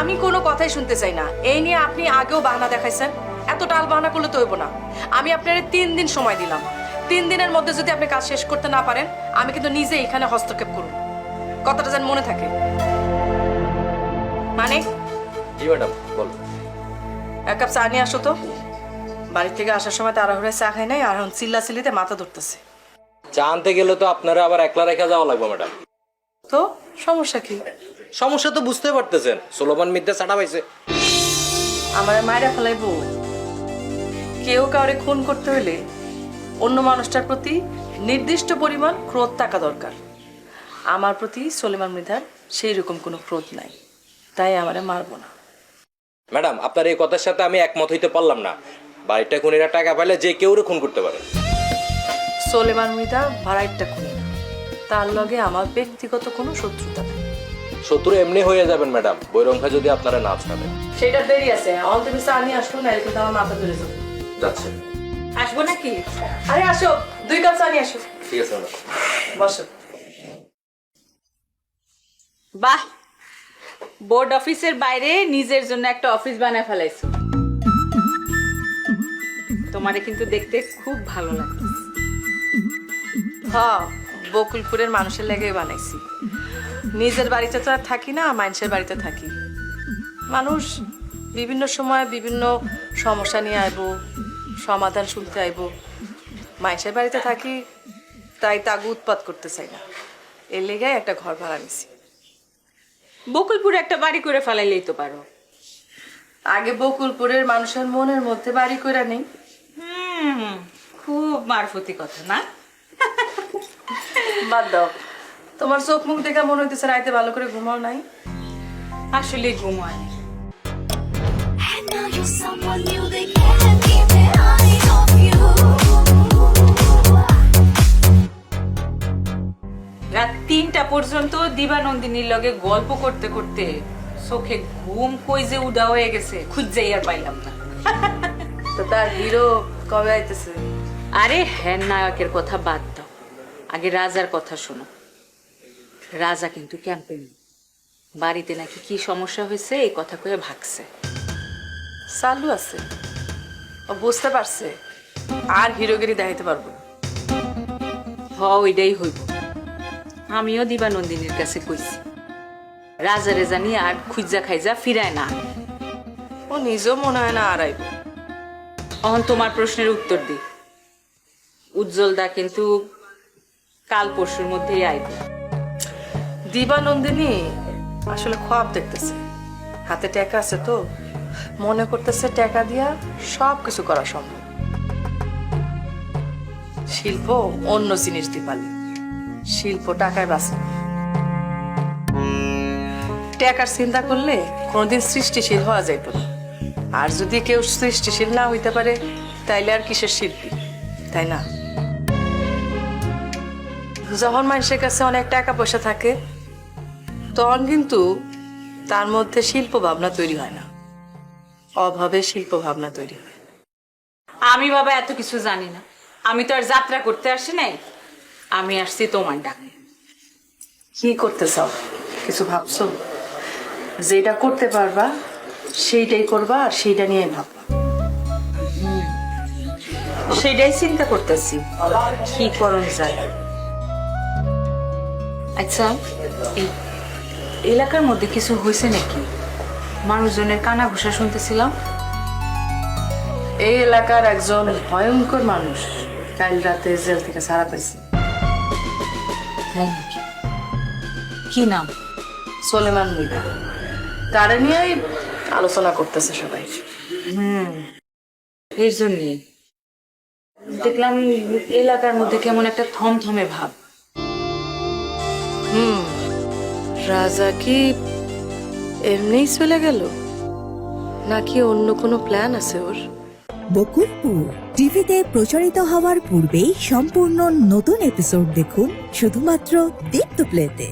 আমি কোনো কথাই শুনতে চাই না। এই নিয়ে আপনি আগেও বাহানা দেখাইছেন। এত টাল বাহানা করলে তো হইব না। আমি আপনার তিন দিন সময় দিলাম। তিন দিনের মধ্যে যদি আপনি কাজ শেষ করতে না পারেন আমি কিন্তু নিজে এখানে হস্তক্ষেপ করব। কথাটা যেন মনে থাকে। মানে? জি ম্যাডাম বল। এক কাপ চা নিয়ে আসো তো। বাড়ি থেকে আসার সময় তাড়াহুড়ে চা খাই নাই আর এখন চিল্লা চিল্লিতে মাথা ধরতেছে। চা আনতে গেলে তো আপনারা আবার একলা রেখা যাওয়া লাগবে ম্যাডাম। তো সমস্যা কি? সমস্যা তো বুঝতে পারতেছেন। সোলোমান মিদ্যা চাটা পাইছে। আমার মায়েরা ফেলাইবো। কেউ কাউরে খুন করতে হলে অন্য মানুষটার প্রতি নির্দিষ্ট পরিমাণ ক্রোধ থাকা দরকার। আমার প্রতি সলিমান মৃধার সেই রকম কোনো ক্রোধ নাই। তাই আমারে মারবো না। ম্যাডাম আপনার এই কথার সাথে আমি একমত হইতে পারলাম না। বাড়িটা খুনিরা টাকা পাইলে যে কেউ খুন করতে পারে। সোলেমান মৃধা ভাড়াইটটা খুনি তার লগে আমার ব্যক্তিগত কোনো শত্রুতা নেই। শত্রু এমনি হয়ে যাবেন ম্যাডাম। বৈরঙ্খা যদি আপনারা না ছাড়েন সেটা দেরি আছে। অন্ত কিছু আনি আসলো না কিন্তু আমার মাথা ধরে যাবে। যাচ্ছে। আসব নাকি? আরে আসো দুই কাপ চা নিয়ে আসো। ঠিক আছে ম্যাডাম। বসো। বাহ! বোর্ড অফিসের বাইরে নিজের জন্য একটা অফিস বানায় ফেলাইছো। তোমারে কিন্তু দেখতে খুব ভালো লাগতেছে। হ্যাঁ বকুলপুরের মানুষের লেগে বানাইছি। নিজের বাড়িতে তো আর থাকি না মানুষের বাড়িতে থাকি। মানুষ বিভিন্ন সময় বিভিন্ন সমস্যা নিয়ে আইব সমাধান শুনতে আইব। মানুষের বাড়িতে থাকি তাই তাগু উৎপাত করতে চাই না। এর লেগে একটা ঘর ভাড়া নিছি। বকুলপুরে একটা বাড়ি করে ফেলাইলেই তো পারো। আগে বকুলপুরের মানুষের মনের মধ্যে বাড়ি করে নেই। খুব মারফতি কথা না? বাদ দাও। তোমার চোখ মুখ দেখে মনে হইতেছে রাইতে ভালো করে ঘুমাও নাই। আসলে ঘুমায়. রাত তিনটা পর্যন্ত দিবানন্দিনীর লগে গল্প করতে করতে চোখে ঘুম কই যে উদা হয়ে গেছে খুঁজেই আর পাইলাম না। তো তার হিরো কবে আইতেছে? আরে হ্যান নায়কের কথা বাদ দাও। আগে রাজার কথা শোনো। রাজা কিন্তু ক্যাম্পে বাড়িতে নাকি কি সমস্যা হয়েছে, এই কথা কয়ে ভাগছে। চালু আছে। ও বুঝতে পারছে। আর হিরোগিরি দেখাইতে পারব। হ, ওইটাই হইব। আমিও দিবানন্দিনীর কাছে কইছি। রাজারে জানি আর খুঁজা খাইজা ফিরায় না। ও নিজেও মনে হয় না আর আইব অহন তোমার প্রশ্নের উত্তর দি উজ্জ্বল দা কিন্তু কাল পরশুর মধ্যেই আইবে। দিবানন্দিনী আসলে খোয়াব দেখতেছে। হাতে টাকা আছে তো। মনে করতেছে টাকা দিয়া সব কিছু করা সম্ভব। শিল্প অন্য জিনিস দিপালি। শিল্প টাকায় বাঁচে। টাকার চিন্তা করলে কোনোদিন সৃষ্টিশীল হওয়া যাইত আর যদি কেউ সৃষ্টিশীল না হইতে পারে, তাইলে আর কিসের শিল্পী? তাই না? যখন মানুষের কাছে অনেক টাকা পয়সা থাকে তখন কিন্তু তার মধ্যে শিল্প ভাবনা তৈরি হয় না। অভাবে শিল্প ভাবনা তৈরি হয়। আমি বাবা এত কিছু জানি না। আমি তো আর যাত্রা করতে আসি নাই। আমি আসছি তোমার ডাকে। কি করতে চাও? কিছু ভাবছ? যেটা করতে পারবা সেইটাই করবা আর সেইটা নিয়ে ভাববা। সেটাই চিন্তা করতেছি। কি করণ যায়? আচ্ছা এই এলাকার মধ্যে কিছু হয়েছে নাকি? মানুষজনের কানা ঘুষা শুনতেছিলাম। এই এলাকার একজন ভয়ঙ্কর মানুষ কাল রাতে জেল থেকে সারা পাইছে। কি নাম? সোলেমান মৃগা তারা নিয়েই আলোচনা করতেছে সবাই। হম। এর জন্যে। দেখলাম এলাকার মধ্যে কেমন একটা থমথমে ভাব। হুম। রাজা কি এমনিই চলে গেল? নাকি অন্য কোনো প্ল্যান আছে ওর? বকুলপুর, টিভিতে প্রচারিত হওয়ার পূর্বেই সম্পূর্ণ নতুন এপিসোড দেখুন শুধুমাত্র দীপ্ত প্লেতে